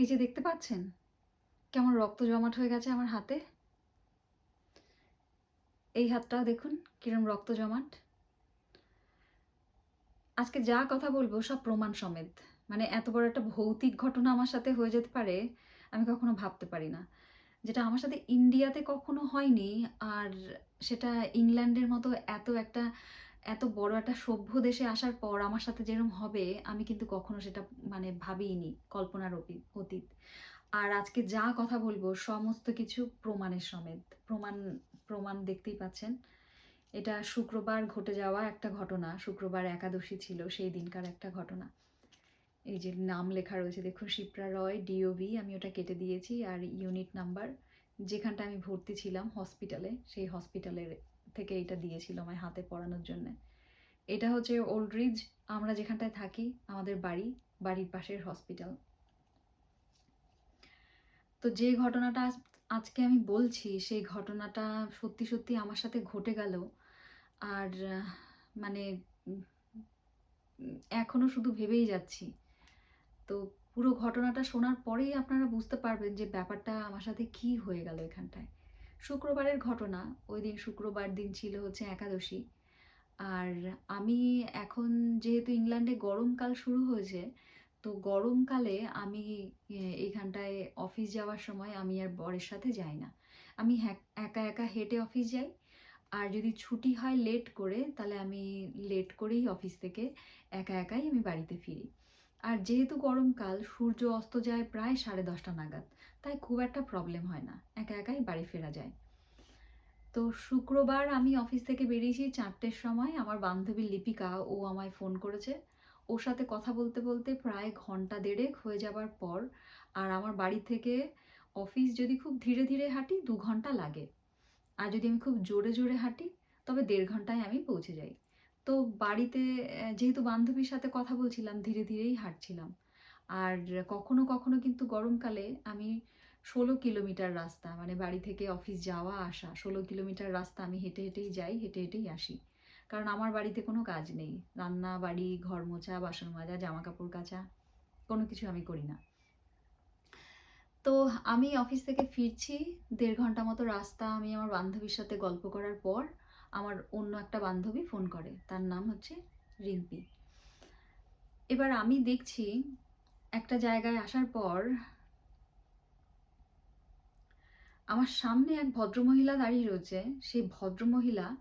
এই যে দেখতে পাচ্ছেন? কেমন রক্ত জমাট হয়ে গেছে আমার হাতে। এই হাতটাও দেখুন, কিরম রক্ত জমাট। আজকে যা কথা বলব সব প্রমাণ সমেত। মানে এত বড় একটা ভৌতিক ঘটনা আমার সাথে হয়ে যেতে পারে, আমি কখনো ভাবতে পারি না। যেটা আমার সাথে ইন্ডিয়াতে কখনো হয়নি, আর সেটা ইংল্যান্ডের মতো এত একটা এত বড় একটা সভ্য দেশে আসার পর আমার সাথে যেরকম হবে, আমি কিন্তু কখনো সেটা মানে ভাবিনি কল্পনার অতি- অতীত। আর আজকে যা কথা বলব সমস্ত কিছু প্রমাণের সমেত। প্রমাণ প্রমাণ দেখতেই পাচ্ছেন। এটা শুক্রবার ঘটে যাওয়া একটা ঘটনা, শুক্রবার একাদশী ছিল সেই দিনকার একটা ঘটনা। এই যে নাম লেখা রয়েছে, দেখুন, শিপ্রা রয় ডিওভি আমি ওটা কেটে দিয়েছি আর ইউনিট নাম্বার। যেখানটা আমি ভর্তি ছিলাম হসপিটালে, সেই হসপিটালের থেকে এটা দিয়েছিল আমায় হাতে পড়ানোর জন্য। এটা হচ্ছে ওল্ড রিজ আমরা যেখানটায় থাকি আমাদের বাড়ি বাড়ির পাশের হসপিটাল তো যে ঘটনাটা আজকে আমি বলছি সেই ঘটনাটা সত্যি সত্যি আমার সাথে ঘটে গেল। আর মানে উম, উম, এখনও শুধু ভেবেই যাচ্ছি। তো পুরো ঘটনাটা শোনার পরেই আপনারা বুঝতে পারবেন যে ব্যাপারটা আমার সাথে কি হয়ে গেল এখানটায়। শুক্রবারের ঘটনা ওই দিন শুক্রবার দিন ছিল হচ্ছে একাদশী। আর আমি এখন যেহেতু ইংল্যান্ডে গরমকাল শুরু হয়েছে, তো গরমকালে আমি এইখানটায় অফিস যাওয়ার সময় আমি আর বরের সাথে যাই না। আমি হ্যাক- একা একা হেঁটে অফিস যাই। আর যদি ছুটি হয় লেট করে, তাহলে আমি লেট করেই অফিস থেকে একা একাই আমি বাড়িতে ফিরি। আর যেহেতু গরমকাল সূর্য অস্ত যায় প্রায় সাড়ে দশটা নাগাদ, তাই খুব একটা প্রবলেম হয় না, একা একাই বাড়ি ফেরা যায়। তো শুক্রবার আমি অফিস থেকে বেরিয়েছি চারটের সময়, আমার বান্ধবী লিপিকা ও আমায় ফোন করেছে। ওর সাথে কথা বলতে বলতে প্রায় ঘণ্টা দেড়েক হয়ে যাবার পর আর আমার বাড়ি থেকে অফিস যদি খুব ধীরে ধীরে হাঁটি, দু ঘণ্টা লাগে। আর যদি আমি খুব জোরে জোরে হাঁটি, তবে দেড় ঘন্টায় আমি পৌঁছে যাই। তো বাড়িতে যেহেতু বান্ধবীর সাথে কথা বলছিলাম, ধীরে ধীরেই হাঁটছিলাম। আর কখনো কখনো কিন্তু গরমকালে আমি ষোলো কিলোমিটার রাস্তা মানে বাড়ি থেকে অফিস যাওয়া, আসা, ষোলো কিলোমিটার রাস্তা আমি হেঁটে, হেঁটেই যাই, হেঁটে, হেঁটেই আসি। কারণ আমার বাড়িতে কোনো কাজ নেই। রান্না, বাড়ি, ঘর মোছা, বাসন মাজা জামা কাপড় কাচা, কোনো কিছু আমি করি না। তো আমি অফিস থেকে ফিরছি। দেড় ঘণ্টা মতো রাস্তা আমি আমার বান্ধবীর সাথে গল্প করার পর আমার অন্য একটা বান্ধবী ফোন করে। তার নাম হচ্ছে রিম্পি। এবার আমি দেখছি একটা জায়গায় আসার পর আমার সামনে এক ভদ্রমহিলা দাঁড়িয়ে রয়েছে। সেই ভদ্রমহিলা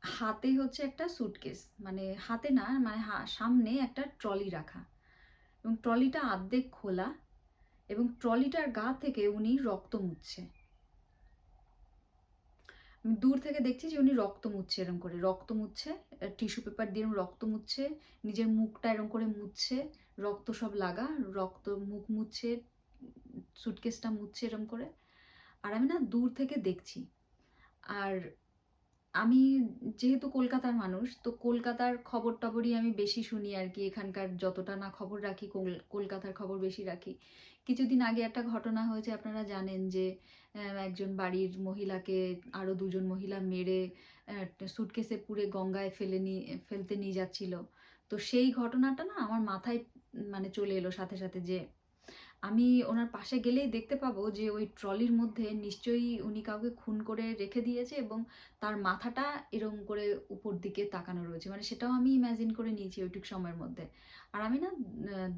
হাতে হচ্ছে একটা সুটকেস মানে হাতে না মানে সামনে একটা ট্রলি রাখা। এবং ট্রলিটা আর্ধেক খোলা এবং ট্রলিটার গা থেকে উনি রক্ত মুছছে। আমি দূর থেকে দেখছি যে উনি রক্ত মুচ্ছে এরম করে, রক্ত মুচ্ছে টিস্যু পেপার দিয়ে রক্ত মুচ্ছে, নিজের মুখটা এরম করে মুচ্ছে, রক্ত সব লাগা, রক্ত মুখ মুচ্ছে সুটকেসটা মুচ্ছে এরম করে। আর আমি না দূর থেকে দেখছি। আর আমি যেহেতু কলকাতার মানুষ, তো কলকাতার খবর টবরই আমি বেশি শুনি আর কি এখানকার যতটা না খবর রাখি, কল- কলকাতার খবর বেশি রাখি। কিছুদিন আগে একটা ঘটনা হয়েছে, আপনারা জানেন যে একজন বাড়ির মহিলাকে আরও দুজন মহিলা মেরে সুটকেসে পুরে গঙ্গায় ফেলে নিয়ে ফেলতে নিয়ে যাচ্ছিল। তো সেই ঘটনাটা না আমার মাথায় মানে চলে এলো সাথে সাথে যে আমি ওনার পাশে গেলেই দেখতে পাবো যে ওই ট্রলির মধ্যে নিশ্চয়ই উনি কাউকে খুন করে রেখে দিয়েছে এবং তার মাথাটা এরকম করে উপর দিকে তাকানো রয়েছে। মানে সেটাও আমি ইম্যাজিন করে নিয়েছি ওইটুক সময়ের মধ্যে। আর আমি না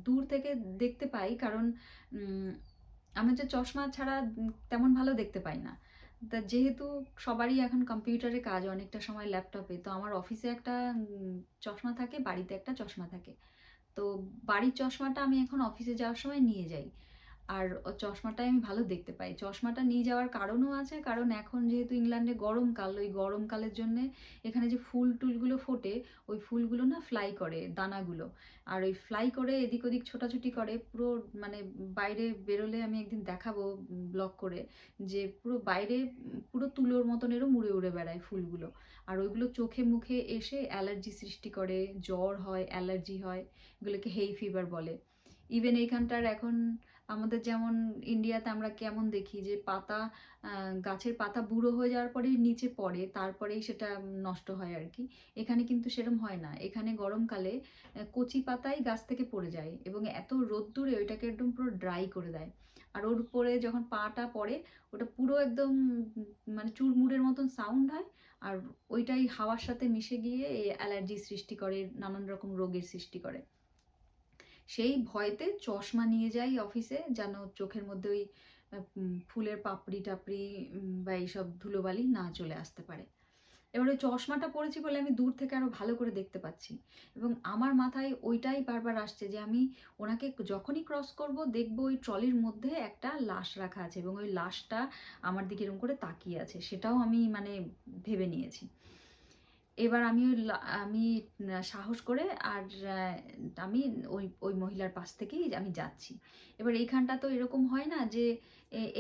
দূর থেকে দেখতে পাই কারণ আমি হচ্ছে চশমা ছাড়া তেমন ভালো দেখতে পাই না। তা যেহেতু সবারই এখন কম্পিউটারে কাজ, অনেকটা সময় ল্যাপটপে, তো আমার অফিসে একটা চশমা থাকে, বাড়িতে একটা চশমা থাকে। তো বাড়ির চশমাটা আমি এখন অফিসে যাওয়ার সময় নিয়ে যাই। আর চশমাটাই আমি ভালো দেখতে পাই। চশমাটা নিয়ে যাওয়ার কারণও আছে, কারণ এখন যেহেতু ইংল্যান্ডে গরমকাল, ওই গরমকালের জন্য এখানে যে ফুল টুলগুলো ফোটে, ওই ফুলগুলো না ফ্লাই করে দানাগুলো। আর ওই ফ্লাই করে এদিক ওদিক ছোটাছুটি করে, পুরো মানে বাইরে বেরোলে আমি একদিন দেখাবো ব্লগ করে, যে পুরো বাইরে পুরো তুলোর মতন এরও উড়ে উড়ে বেড়ায় ফুলগুলো। আর ওইগুলো চোখে মুখে এসে অ্যালার্জি সৃষ্টি করে, জ্বর হয়, অ্যালার্জি হয়, এগুলোকে হেই ফিভার বলে। ইভেন এইখানটার এখন আমাদের যেমন ইন্ডিয়াতে আমরা কেমন দেখি যে পাতা গাছের পাতা বুড়ো হয়ে যাওয়ার পরেই নিচে পড়ে, তারপরেই সেটা নষ্ট হয় আর কি এখানে কিন্তু সেরম হয় না। এখানে গরমকালে কচি পাতাই গাছ থেকে পড়ে যায় এবং এত রোদ্দুরে ওইটাকে একদম পুরো ড্রাই করে দেয়। আর ওর উপরে যখন পাটা পড়ে, ওটা পুরো একদম মানে চুরমুড়ের মতন সাউন্ড হয় আর ওইটাই হাওয়ার সাথে মিশে গিয়ে এই অ্যালার্জি সৃষ্টি করে, নানান রকম রোগের সৃষ্টি করে। সেই ভয়তে চশমা নিয়ে যাই অফিসে যেন চোখের মধ্যে ওই ফুলের পাপড়ি টাপড়ি বা এইসব ধুলোবালি না চলে আসতে পারে। এবার ওই চশমাটা পরেছি বলে আমি দূর থেকে আরও ভালো করে দেখতে পাচ্ছি। এবং আমার মাথায় ওইটাই বারবার আসছে যে আমি ওনাকে যখনই ক্রস করব, দেখব ওই ট্রলির মধ্যে একটা লাশ রাখা আছে এবং ওই লাশটা আমার দিকে এরকম করে তাকিয়ে আছে। সেটাও আমি মানে ভেবে নিয়েছি। এবার আমি ওই আমি সাহস করে আর আমি ওই ওই মহিলার পাশ থেকেই আমি যাচ্ছি। এবার এইখানটা তো এরকম হয় না যে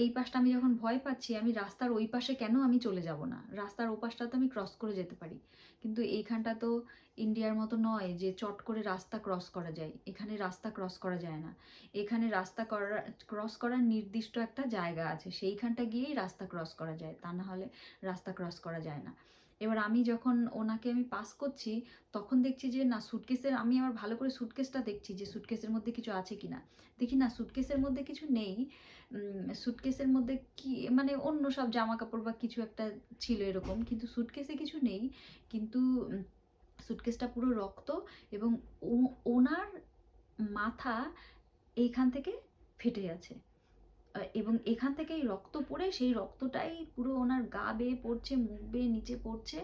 এই পাশটা আমি যখন ভয় পাচ্ছি, আমি রাস্তার ওই পাশে কেন আমি চলে যাব না? রাস্তার ও পাশটা তো আমি ক্রস করে যেতে পারি। কিন্তু এইখানটা তো ইন্ডিয়ার মতো নয় যে, চট করে রাস্তা ক্রস করা যায়। এখানে রাস্তা ক্রস করা যায় না। এখানে রাস্তা করা ক্রস করার নির্দিষ্ট একটা জায়গা আছে। সেইখানটা গিয়েই রাস্তা ক্রস করা যায়। তা না হলে রাস্তা ক্রস করা যায় না। এবার আমি যখন ওনাকে আমি পাস করছি, তখন দেখছি যে, না সুটকেসের আমি আবার ভালো করে সুটকেসটা দেখছি যে সুটকেসের মধ্যে কিছু আছে কি না দেখি, না সুটকেসের মধ্যে কিছু নেই। সুটকেসের মধ্যে কি মানে অন্য সব জামা কাপড় বা কিছু একটা ছিল এরকম, কিন্তু সুটকেসে কিছু নেই। কিন্তু সুটকেসটা পুরো রক্ত এবং ও- ওনার মাথা এইখান থেকে ফেটে আছে এবং এখান থেকেই রক্ত পড়ে, সেই রক্তটাই পুরো ওনার গা বেয়ে পড়ছে, মুখ বেয়ে নিচে পড়ছে,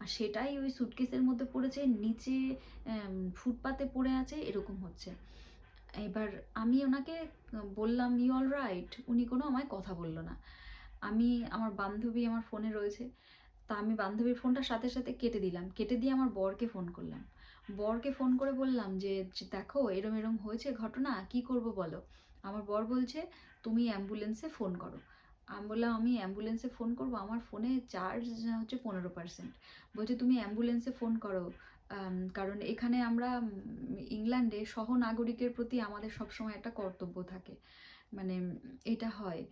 আর সেটাই ওই সুটকেসের মধ্যে পড়েছে, নিচে ফুটপাতে পড়ে আছে, এরকম হচ্ছে। এবার আমি ওনাকে বললাম ইউ অল রাইট উনি কোনো আমায় কথা বলল না। আমি, আমার বান্ধবী আমার ফোনে রয়েছে, তা আমি বান্ধবীর ফোনটা সাথে সাথে কেটে দিলাম। কেটে দিয়ে আমার বরকে ফোন করলাম। বরকে ফোন করে বললাম যে যে, দেখো, এরম এরম হয়েছে ঘটনা, কি করব বলো? আমার বর বলছে, তুমি অ্যাম্বুলেন্সে ফোন করো। আমি বললাম, আমি অ্যাম্বুলেন্সে ফোন করব? আমার ফোনে চার্জ হচ্ছে পনেরো পার্সেন্ট বলছে, তুমি অ্যাম্বুলেন্সে ফোন করো কারণ এখানে আমরা ইংল্যান্ডে সহ নাগরিকের প্রতি আমাদের সবসময় একটা কর্তব্য থাকে। মানে এটা হয়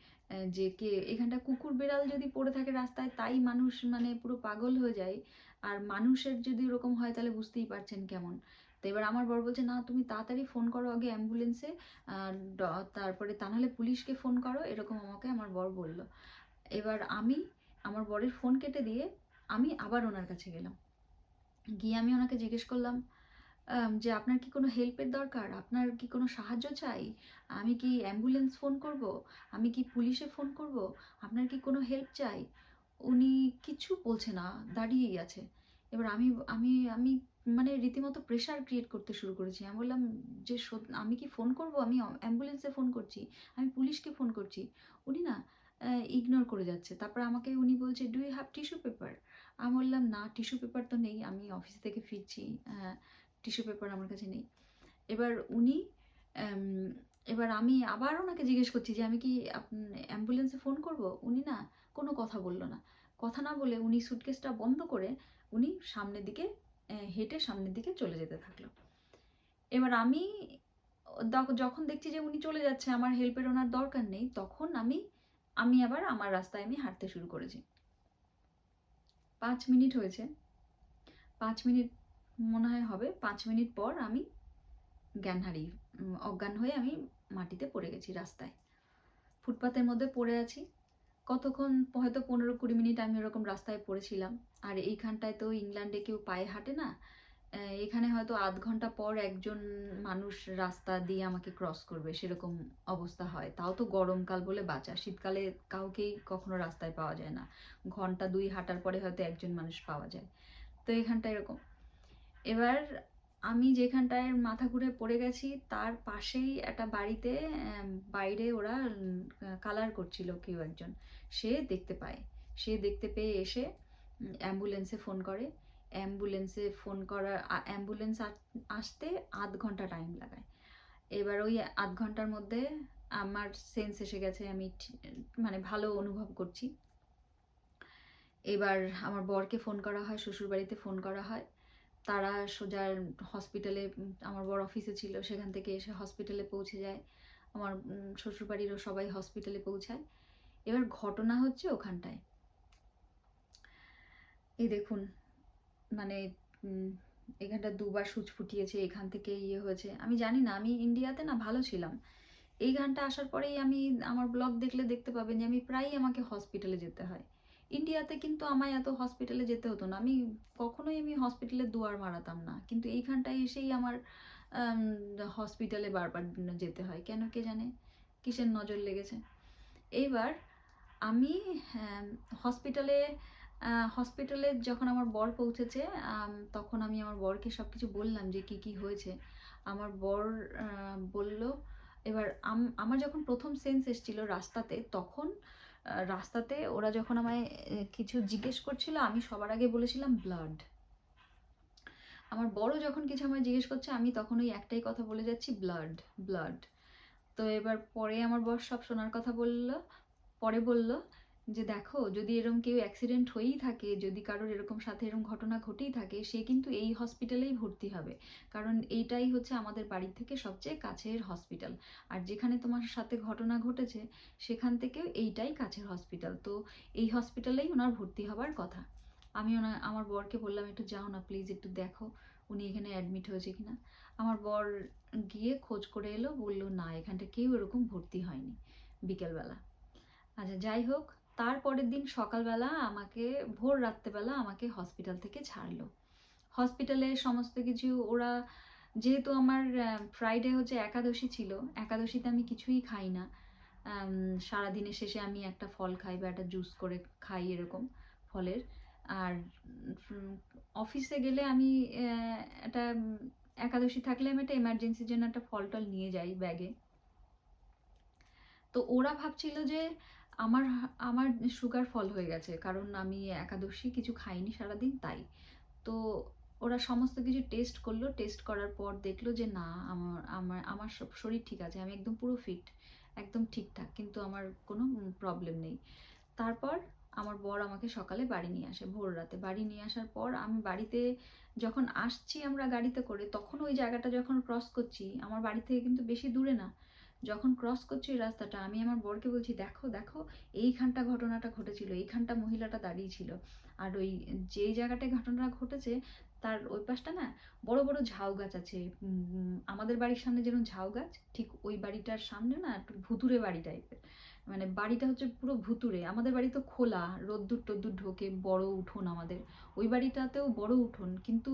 যে কে, এখানটা কুকুর বিড়াল যদি পড়ে থাকে রাস্তায়, তাই মানুষ মানে পুরো পাগল হয়ে যায়। আর মানুষের যদি ওরকম হয়, তাহলে বুঝতেই পারছেন কেমন। তো এবার আমার বর বলছে, না, তুমি তাড়াতাড়ি ফোন করো আগে অ্যাম্বুলেন্সে তারপরে তা নাহলে পুলিশকে ফোন করো, এরকম আমাকে আমার বর বলল। এবার আমি, আমার বরের ফোন কেটে দিয়ে আমি আবার ওনার কাছে গেলাম। গিয়ে আমি ওনাকে জিজ্ঞেস করলাম যে আপনার কি কোনো হেল্পের দরকার? আপনার কি কোনো সাহায্য চাই? আমি কি অ্যাম্বুলেন্স ফোন করব? আমি কি পুলিশে ফোন করব? আপনার কি কোনো হেল্প চাই? উনি কিছু বলছে না, দাঁড়িয়েই আছে। এবার আমি আমি আমি মানে রীতিমতো প্রেশার ক্রিয়েট করতে শুরু করেছি। আমি বললাম যে আমি কি ফোন করব? আমি অ্যাম্বুলেন্সে ফোন করছি। আমি পুলিশকে ফোন করছি। উনি না ইগনোর করে যাচ্ছে। তারপর আমাকে উনি বলছে do you have tissue paper আমি বললাম, না টিস্যু পেপার তো নেই। আমি অফিস থেকে ফিরছি। টিস্যু পেপার আমার কাছে নেই। এবার উনি এবার আমি আবার ওনাকে জিজ্ঞেস করছি যে, আমি কি অ্যাম্বুলেন্সে ফোন করব? উনি না কোনো কথা বলল না। কথা না বলে উনি সুটকেসটা বন্ধ করে উনি সামনের দিকে হেঁটে সামনের দিকে চলে যেতে থাকল। এবার আমি যখন দেখছি যে উনি চলে যাচ্ছে, আমার হেল্পের ওনার দরকার নেই, তখন আমি আমি আবার আমার রাস্তায় আমি হাঁটতে শুরু করেছি। পাঁচ মিনিট হয়েছে। পাঁচ মিনিট মনে হয় হবে, পাঁচ মিনিট পর আমি জ্ঞান হারিয়ে অজ্ঞান হয়ে আমি মাটিতে পড়ে গেছি রাস্তায়। ফুটপাতের মধ্যে পড়ে আছি। কতক্ষণ, হয়তো পনেরো কুড়ি মিনিট আমি ওরকম রাস্তায় পড়েছিলাম। আর এইখানটায় তো ইংল্যান্ডে কেউ পায়ে হাঁটে না। এখানে হয়তো আধ ঘণ্টা পর একজন মানুষ রাস্তা দিয়ে আমাকে ক্রস করবে, সেরকম অবস্থা হয়। তাও তো গরমকাল বলে বাঁচা। শীতকালে কাউকেই কখনো রাস্তায় পাওয়া যায় না। ঘণ্টা দুই হাঁটার পরে হয়তো একজন মানুষ পাওয়া যায়। তো এখানটা এরকম। এবার আমি যেখানটায় মাথা ঘুরে পড়ে গেছি, তার পাশেই একটা বাড়িতে বাইরে ওরা কালার করছিল কেউ একজন। সে দেখতে পায়। সে দেখতে পেয়ে এসে অ্যাম্বুলেন্সে ফোন করে। অ্যাম্বুলেন্সে ফোন করার অ্যাম্বুলেন্স আসতে আধ ঘণ্টা টাইম লাগায়। এবার ওই আধ ঘণ্টার মধ্যে আমার সেন্স এসে গেছে, আমি মানে ভালো অনুভব করছি। এবার আমার বরকে ফোন করা হয়, শ্বশুরবাড়িতে ফোন করা হয়। তারা সোজা হসপিটালে আমার বড় অফিসে ছিল, সেখান থেকে এসে হসপিটালে পৌঁছে যায়। আমার শ্বশুরবাড়িরও সবাই হসপিটালে পৌঁছায়। এবার ঘটনা হচ্ছে ওখানটায়। এই দেখুন মানে এখানটা দুবার সুচ ফুটিয়েছে, এখান থেকে ইয়ে হয়েছে। আমি জানি না, আমি ইন্ডিয়াতে না ভালো ছিলাম। এই গানটা আসার পরেই আমি, আমার ব্লগ দেখলে দেখতে পাবেন যে আমি প্রায়ই আমাকে হসপিটালে যেতে হয়। ইন্ডিয়াতে কিন্তু আমায় এত হসপিটালে যেতে হতো না। আমি কখনোই আমি হসপিটালে দুয়ার মারাতাম না। কিন্তু এইখানটায় এসেই আমার হসপিটালে বারবার যেতে হয়। কেন কে জানে? কিসের নজর লেগেছে? এইবার আমি হসপিটালে হসপিটালে যখন আমার বর পৌঁছেছে তখন আমি আমার বরকে সব কিছু বললাম যে কি কি হয়েছে। আমার বর বলল, এবার আম- আমার যখন প্রথম সেন্স এসেছিল রাস্তাতে, তখন রাস্তাতে ওরা যখন আমায় কিছু জিজ্ঞেস করছিল, আমি সবার আগে বলেছিলাম ব্লাড আমার বড় যখন কিছু আমায় জিজ্ঞেস করছে, আমি তখন ওই একটাই কথা বলে যাচ্ছি ব্লাড ব্লাড তো এবার পরে আমার বর সব শোনার কথা বলল, পরে বলল যে দেখো, যদি এরকম কেউ অ্যাক্সিডেন্ট হয়েই থাকে, যদি কারোর এরকম সাথে এরকম ঘটনা ঘটেই থাকে, সে কিন্তু এই হসপিটালেই ভর্তি হবে। কারণ এইটাই হচ্ছে আমাদের বাড়ি থেকে সবচেয়ে কাছের হসপিটাল আর যেখানে তোমার সাথে ঘটনা ঘটেছে, সেখান থেকেও এইটাই কাছের হসপিটাল তো এই হসপিটালেই ওনার ভর্তি হবার কথা। আমি ওনা, আমার বরকে বললাম, একটু যাও না প্লিজ একটু দেখো, উনি এখানে অ্যাডমিট হয়েছে কিনা? আমার বর গিয়ে খোঁজ করে এলো, বলল, না, এখানটা কেউ এরকম ভর্তি হয়নি, বিকেলবেলা। আচ্ছা যাই হোক তারপরের দিন সকালবেলা আমাকে ভোর রাত্রেবেলা আমাকে হসপিটাল থেকে ছাড়লো। হসপিটালে সমস্ত কিছু, ওরা যেহেতু আমার ফ্রাইডে হচ্ছে একাদশী ছিল, একাদশীতে আমি কিছুই খাই না। সারাদিনের শেষে আমি একটা ফল খাই বা একটা জুস করে খাই এরকম ফলের। আর অফিসে গেলে আমি একটা একাদশী থাকলে আমি একটা এমার্জেন্সির জন্য একটা ফল টল নিয়ে যাই ব্যাগে তো ওরা ভাবছিল যে আমার আমার সুগার ফল হয়ে গেছে। কারণ আমি একাদশী কিছু খাইনি সারাদিন, তাই। তো ওরা সমস্ত কিছু টেস্ট করল। টেস্ট করার পর দেখল যে, না, আমার আমার আমার শরীর ঠিক আছে। আমি একদম পুরো ফিট একদম ঠিকঠাক। কিন্তু আমার কোনো প্রবলেম নেই। তারপর আমার বর আমাকে সকালে বাড়ি নিয়ে আসে, ভোর রাতে। বাড়ি নিয়ে আসার পর আমি বাড়িতে যখন আসছি আমরা গাড়িতে করে, তখন ওই জায়গাটা যখন ক্রস করছি, আমার বাড়ি থেকে কিন্তু বেশি দূরে না। যখন ক্রস করছি ওই রাস্তাটা, আমি আমার বরকে বলছি, দেখো দেখো, এইখানটা ঘটনাটা ঘটেছিল, এইখানটা মহিলাটা দাঁড়িয়ে ছিল। আর ওই যেই জায়গাটায় ঘটনাটা ঘটেছে তার ওই পাশটা না বড় বড় ঝাউ গাছ আছে। আমাদের বাড়ির সামনে যেরকম ঝাউ গাছ, ঠিক ওই বাড়িটার সামনে না একটু ভুতুরে বাড়ি টাইপের। মানে বাড়িটা হচ্ছে পুরো ভুতুরে। আমাদের বাড়ি তো খোলা, রোদ্দুর টদ্দুর ঢোকে, বড় উঠোন আমাদের। ওই বাড়িটাতেও বড় উঠোন, কিন্তু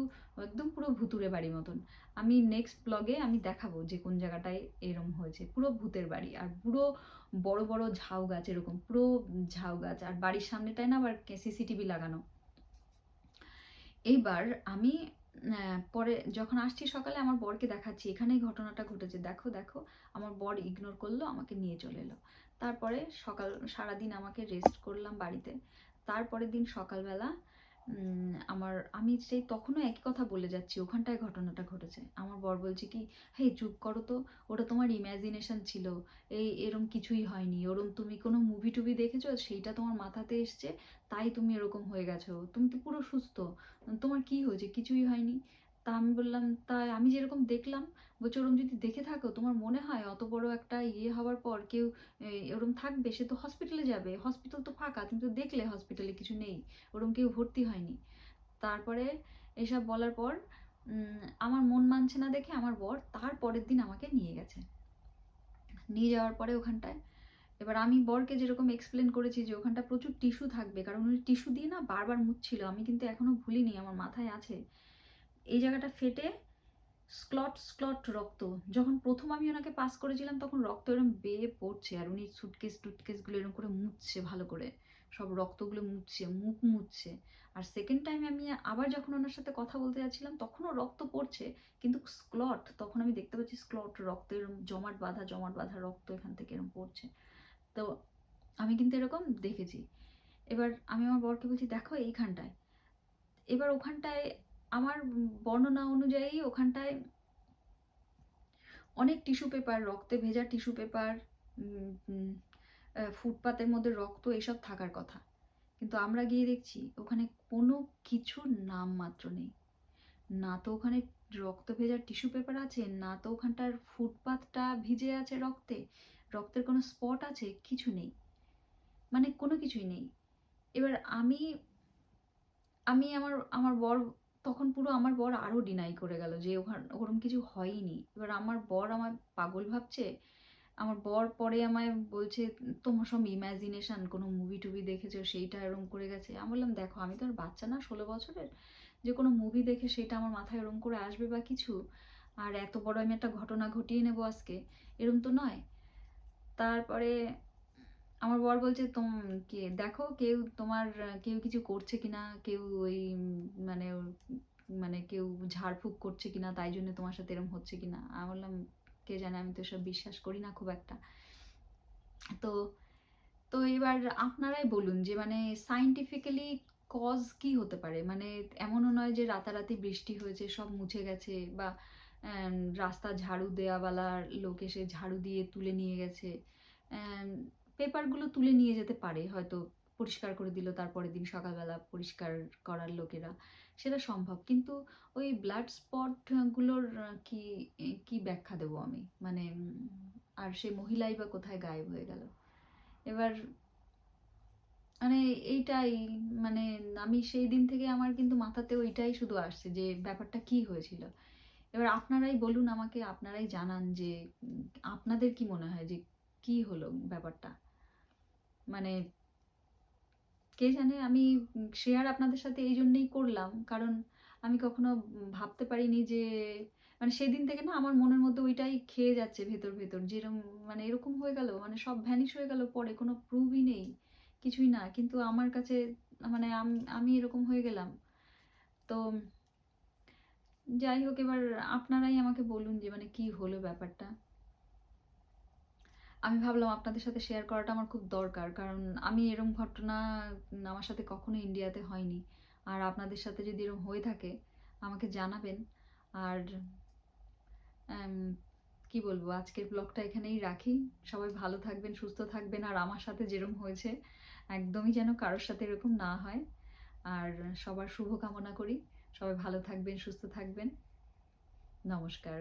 একদম পুরো ভুতুরে বাড়ি মতন। আমি নেক্সট ব্লগে আমি দেখাবো যে কোন জায়গাটায় এরম হয়েছে। পুরো ভূতের বাড়ি আর পুরো বড় বড় ঝাউ গাছ এরকম, পুরো ঝাউ গাছ। আর বাড়ির সামনেটায় না আবার সিসিটিভি লাগানো। এইবার আমি পরে যখন আসছি সকালে আমার বরকে দেখাচ্ছি, এখানেই ঘটনাটা ঘটেছে। দেখো দেখো, আমার বর ইগনোর করল, আমাকে নিয়ে চলে এলো। তারপরে সকাল, সারাদিন আমাকে রেস্ট করলাম বাড়িতে। তারপরের দিন সকালবেলা আমার, আমি সেই তখনও একই কথা বলে যাচ্ছি, ওখানটায় ঘটনাটা ঘটেছে। আমার বর বলছে কি হে চুপ করো তো, ওটা তোমার ইমাজিনেশন ছিল। এই, এরম কিছুই হয়নি। ওরম তুমি কোনো মুভি টুভি দেখেছ? সেইটা তোমার মাথাতে এসছে, তাই তুমি এরকম হয়ে গেছো। তুমি তো পুরো সুস্থ। তোমার কি হয়েছে? কিছুই হয়নি। তা আমি বললাম, তাই আমি যেরকম দেখলাম, বলছে, ওরম যদি দেখে থাকো, তোমার মনে হয় অত বড় একটা ইয়ে হওয়ার পর কেউ ওরম থাকবে, সে তো হসপিটালে যাবে। হসপিটাল তো ফাঁকা, তুমি তো দেখলে হসপিটালে কিছু নেই, ওরম কেউ ভর্তি হয়নি। তারপরে এসব বলার পর আমার মন মানছে না দেখে আমার বর তার পরের দিন আমাকে নিয়ে গেছে। নিয়ে যাওয়ার পরে ওখানটায়, এবার আমি বরকে যেরকম এক্সপ্লেন করেছি যে ওখানটা প্রচুর টিস্যু থাকবে, কারণ উনি টিস্যু দিয়ে না বারবার মুছছিল আমি কিন্তু এখনও ভুলিনি, আমার মাথায় আছে। এই জায়গাটা ফেটে স্ক্লট স্ক্লট রক্ত। যখন প্রথম আমি ওনাকে পাস করেছিলাম, তখন রক্ত এরকম বেয়ে পড়ছে আর উনি সুটকেস টুটকেসগুলো এরকম করে মুছছে ভালো করে। সব রক্তগুলো মুছছে, মুখ মুছছে। আর সেকেন্ড টাইম আমি আবার যখন ওনার সাথে কথা বলতে যাচ্ছিলাম, তখনও রক্ত পড়ছে, কিন্তু স্ক্লট তখন আমি দেখতে পাচ্ছি স্ক্লট রক্ত এরকম জমাট বাঁধা জমাট বাঁধা রক্ত এখান থেকে এরকম পড়ছে। তো আমি কিন্তু এরকম দেখেছি। এবার আমি আমার বরকে বলছি, দেখো এইখানটায়। এবার ওখানটায় আমার বর্ণনা অনুযায়ী ওখানটায় অনেক টিস্যু পেপার রক্তে ভেজা টিস্যু পেপার ফুটপাতের মধ্যে রক্ত এসব থাকার কথা কিন্তু আমরা গিয়ে দেখছি ওখানে কোনো কিছুর নাম মাত্র নেই না তো ওখানে রক্ত ভেজা টিস্যু পেপার আছে, না তো ওখানটার ফুটপাথটা ভিজে আছে রক্তে। রক্তের কোনো স্পট আছে, কিছু নেই। মানে কোনো কিছুই নেই। এবার আমি আমি আমার আমার বর তখন পুরো আমার বর আরও ডিনাই করে গেল যে ওখান ওরকম কিছু হয়নি এবার আমার বর আমার পাগল ভাবছে। আমার বর পরে আমায় বলছে, "তোমার সব ইমাজিনেশন কোনো মুভি-টুভি দেখেছ সেইটা এরম করে গেছে।" আমি বললাম, "দেখো আমি তো আর বাচ্চা না ১৬ বছরের যে কোনো মুভি দেখে সেটা আমার মাথায় ওরকম করে আসবে বা কিছু। আর এত বড় আমি একটা ঘটনা ঘটিয়ে নেব আজকে, এরম তো নয়।" তারপরে আমার বর বলছে, "তোম কে দেখো কেউ তোমার কেউ কিছু করছে কিনা, কেউ ওই মানে মানে কেউ ঝাড়ফুঁক করছে কিনা তাই জন্য তোমার সাথে এরম হচ্ছে কিনা?" আমি বললাম, "কে জানে আমি তো এসব বিশ্বাস করি না খুব একটা।" তো তো এবার আপনারাই বলুন যে মানে সায়েন্টিফিক্যালি কজ কি হতে পারে? মানে এমনও নয় যে রাতারাতি বৃষ্টি হয়েছে, সব মুছে গেছে বা রাস্তা ঝাড়ু দেওয়াওয়ালা লোক এসে ঝাড়ু দিয়ে তুলে নিয়ে গেছে। পেপারগুলো তুলে নিয়ে যেতে পারে হয়তো পরিষ্কার করে দিল তারপরের দিন সকালবেলা পরিষ্কার করার লোকেরা। সেটা সম্ভব। কিন্তু ওই ব্লাড স্পটগুলোর কি কি ব্যাখ্যা দেবো আমি? মানে আর সেই মহিলাই বা কোথায় গায়েব হয়ে গেল? এবার মানে এইটাই মানে আমি সেই দিন থেকে আমার কিন্তু মাথাতে ওইটাই শুধু আসছে যে ব্যাপারটা কি হয়েছিল? এবার আপনারাই বলুন আমাকে, আপনারাই জানান যে আপনাদের কি মনে হয় যে কি হলো ব্যাপারটা? মানে কে জানে আমি শেয়ার আপনাদের সাথে এইজন্যেই করলাম। কারণ আমি কখনো ভাবতে পারিনি যে মানে সেদিন থেকে না আমার মনের মধ্যে ওইটাই খেয়ে যাচ্ছে ভেতর, ভেতর। যেরম মানে এরকম হয়ে গেল মানে সব ভ্যানিশ হয়ে গেল পরে কোনো প্রুফই নেই। কিছুই না। কিন্তু আমার কাছে মানে আমি এরকম হয়ে গেলাম। তো যাই হোক এবার আপনারাই আমাকে বলুন যে মানে কি হলো ব্যাপারটা? আমি ভাবলাম আপনাদের সাথে শেয়ার করাটা আমার খুব দরকার। কারণ আমি এরম ঘটনা আমার সাথে কখনো ইন্ডিয়াতে হয়নি। আর আপনাদের সাথে যদি এরকম হয়ে থাকে আমাকে জানাবেন। আর কি বলব? আজকের ব্লগটা এখানেই রাখি। সবাই ভালো থাকবেন, সুস্থ থাকবেন। আর আমার সাথে যেরকম হয়েছে একদমই যেন কারোর সাথে এরকম না হয়। আর সবার শুভ কামনা করি। সবাই ভালো থাকবেন, সুস্থ থাকবেন। নমস্কার।